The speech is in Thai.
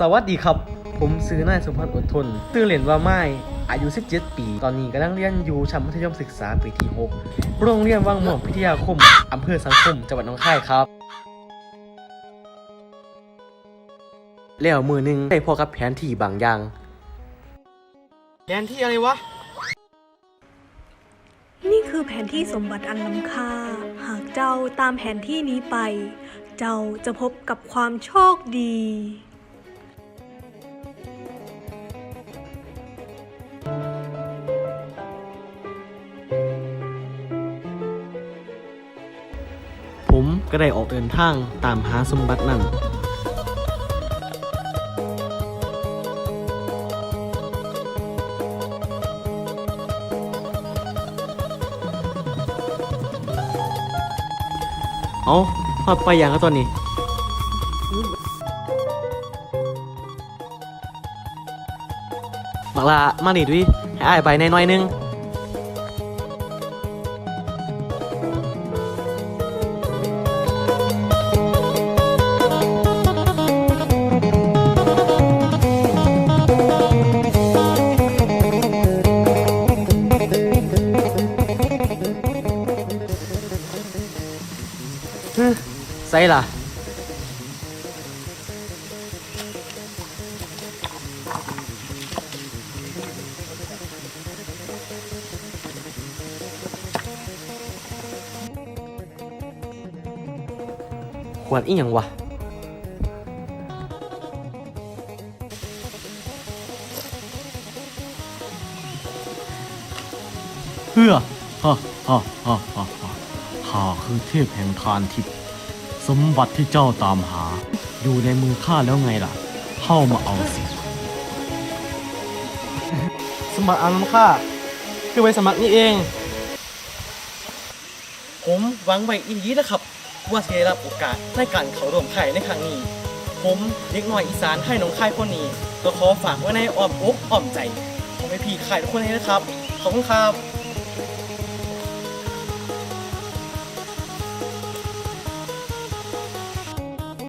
สวัสดีครับ ผมซื้อนายสมพันธ์อดทนตื่อเรียนว่าไม่อายุ 17 ปี ตอนนี้กำลังเรียนอยู่ชั้นมัธยมศึกษาปีที่ 6 โรงเรียนวังม่วงพิทยาคม อำเภอสังคม จังหวัดหนองคายครับ แล้วมือหนึงได้พอกับแผนที่บางอย่าง แผนที่อะไรวะ นี่คือแผนที่สมบัติอันล้ำค่า หากเจ้าตามแผนที่นี้ไป เจ้าจะพบกับความโชคดี ผมก็ได้ออกเดินทางตามหาสมบัตินั้นเอาพอดไปอย่างก็ตอนนี้ บักลามาหนีด้วยให้อายไปในน้อยนึง ฮึใส่ล่ะ ขวดอีหยังวะ เพื่อฮ่าฮ่าฮ่าฮ่าฮ่า ข้าคือเทพแห่งทานทิพย์สมบัติที่เจ้าตามหา อยู่ในมือข้าแล้วไงล่ะ เข้ามาเอาสิ สมัครอันล้ำค่าคือไปสมัครนี่เอง ผมหวังไว้อีกนะครับ ว่าจะได้รับโอกาสในการเข้าร่วมค่ายในครั้งนี้ ผมเด็กน้อยอีสานให้น้องค่ายคนนี้ก็ขอฝากไว้ในอ้อมอกอ้อมใจของพี่ๆค่ายทุกคนเลยนะครับขอบคุณครับ